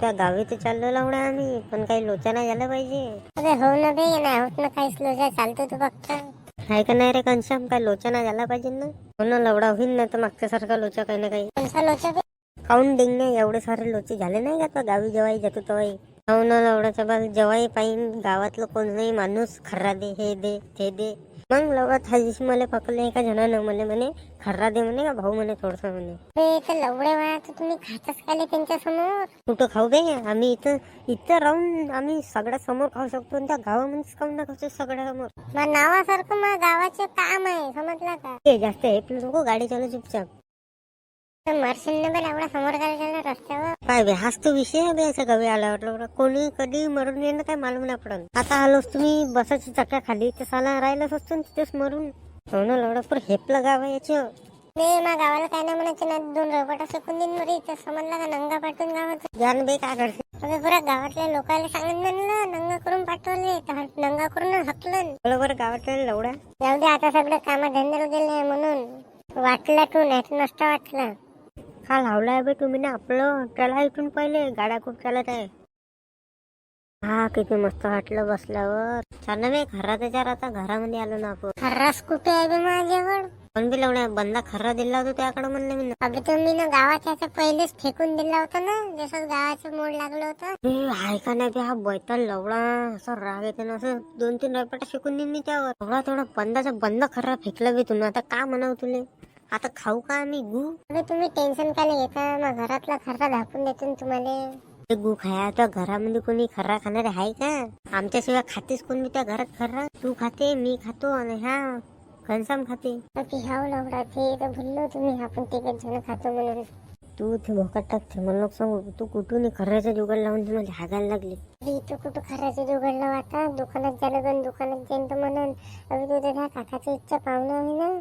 त्या गावी तर चाललो लावडा आम्ही पण काही लोचा नाही झाला पाहिजे. अरे हो ना बे नाही होत ना काहीच लोजा चालतो तू फक्त आहे का नाही रे घनश्याम काय लोचा नाही झाला पाहिजे ना? हो ना लवडा होईल ना तर मागच्यासारखा लोचा काही ना काही. कोणता लोचा बे काऊन डिंग नाही एवढे सारे लोचे झाले नाही का गावी जेव्हाही जातो तेव्हाही हो ना लवडाच्या बाल जेव्हाही पाहिन गावातलं कोणताही माणूस खर्रा दे हे दे ते दे. मग लवडा दिवशी मला पकडले एका जणानं म्हणे म्हणे खर्रा दे म्हणे का भाऊ म्हणे थोडस म्हणे. तर लवडे वेळा तर तुम्ही खातच खाले त्यांच्यासमोर कुठं खाऊ बे? आम्ही इथं इथं राहून आम्ही सगळ्या समोर खाऊ शकतो आणि त्या गावामध्येच खाऊन ना खाऊ सगळ्या समोर मग नावासारखं मग गावाचे काम आहे समजलं का? ते जास्त हेपलं नको गाडी चालू चुपचाप. मरशील ना बे एवढा समोर काय झालं रस्त्यावर. काय बे? हाच तो विषय आहे बे गावी लवडा. कोणी कधी मरून येणं काय मालूम नाही पडत. आता आलोच तुम्ही बसाच्या चक्या खाली. तर साला राहिलाच असतो तिथेच मरून. हो ना लवडा पर हेपलं गाव आहे याचं. बे मग गावाला काय नाही म्हणायचं ना दोन रपटा फेकून देईन बरं इथं समजलं का नंगा पाठवून गावात जान बे काय करते अबे पुरा गावातल्या लोकांना सांगितलं ना नंगा करून पाठवले. तर नंगा करून हकलं बरोबर गावातल्या लवडा जाऊ दे आता सगळं काम धंद्याला गेले म्हणून. वाटला तू नाही नसता वाटला. हा लावलाय बे तुम्ही ना आपलं? त्याला इथून पहिले गाड्या खूप चालत आहे. हा किती मस्त वाटलं बसल्यावर. छान बे खरा त्याच्यावर आता घरामध्ये आलो ना आपण. खर्रास कुठे आहे बे माझ्याकडं पण बी लावण्या बंदा खरा दिला होता त्याकडे म्हणलं मी ना. अबे तो मी ना गावात याच्या पहिलेच फेकून दिला होता ना जसं गावाचं मोड लागलं होतं. बे, आहे का नाही बे हा बैताल लवडा असं राग येते ना असं दोन तीन रपटा शिकून देईन मी त्यावर. थोडा थोडा बंदाचा बंद खरा फेकला बे तुम्ही आता का म्हणाव तुले? आता खाऊ का आम्ही? गु? अबे तुम्ही टेन्शन काय घेता? मग घरातला खर्चा दाखवून देतो ना तुम्हाला. ते गु खाया त्या घरामध्ये कोणी खर्रा खाणारे आहे का? आमच्याशिवाय खातेच कोणी त्या घरात खर्रा तू खाते मी खातो आणि हा घनसाम खाते. ह्याव लवडा ते तर भुललो तुम्ही आपण तिघच जण खातो म्हणून. तू ते भोकात टाकते मला नको सांगू तू कुठून खर्राचा जुगाड लावून तुम्हाला हागायला लागले? इथं कुठं खर्चाचं जुगडलं आता? दुकानात पण दुकानात जाईन तर म्हणून अबे तू तर त्या काकाची इच्छा पाहुणं आहे ना.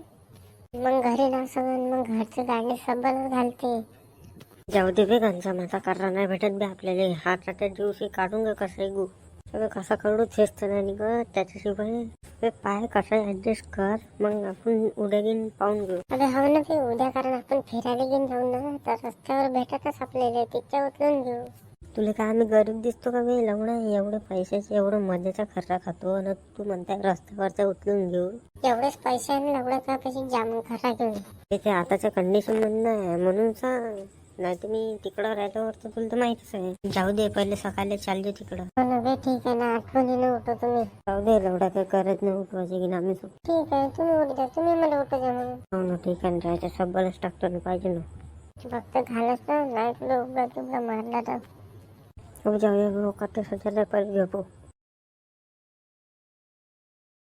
मग घरी ना सगळं मग घरचं गाडी सबलच घालते. जाऊ दे बे घनसा माझा कर्रा नाही भेटत बे आपल्याला. हात त्या दिवशी काढून गे कसं गु. सगळं कसा काढू तेच तर नाही ग त्याच्याशिवाय. पाय कसा ऍडजस्ट कर मग आपण उद्या घेऊन पाहून घेऊ. अबे हो ना ते उद्या कारण आपण फिरायला घेऊन जाऊ ना तर रस्त्यावर भेटतच आपल्याला तिच्या उचलून घेऊ. तुला काय आम्ही गरीब दिसतो का बे? लवडा एवढं पैशाचे एवढं मजाचा खर्चा खातो आणि तू म्हणताय रस्त्यावरचा उचलून घेऊ एवढेच पैसे आहे ना एवढं का पैसे जाम खरा घेऊन ते ते आताच्या कंडिशन नाही म्हणून सांग. नाही मी तिकडं राहिल्यावर तर तुला तर माहितीच आहे. जाऊ दे पहिले सकाळी चालले तिकडं. हो ना बे ठीक आहे ना. आठवणीनं उठो तुम्ही. जाऊ दे लवडा काही करत नाही उठवायचे की ना आम्ही सोबत. ठीक आहे तुम्ही उठ तुम्ही मला उठू द्या म्हणून. हो ना ठीक आहे ना. राहायच्या सबलच टाकतो ना पाहिजे ना. फक्त घालच ना. नाही तुला उभा तुला मारला तर. আমি জামাইবাবুর কত শৌচালয় পাড়ি ধোবো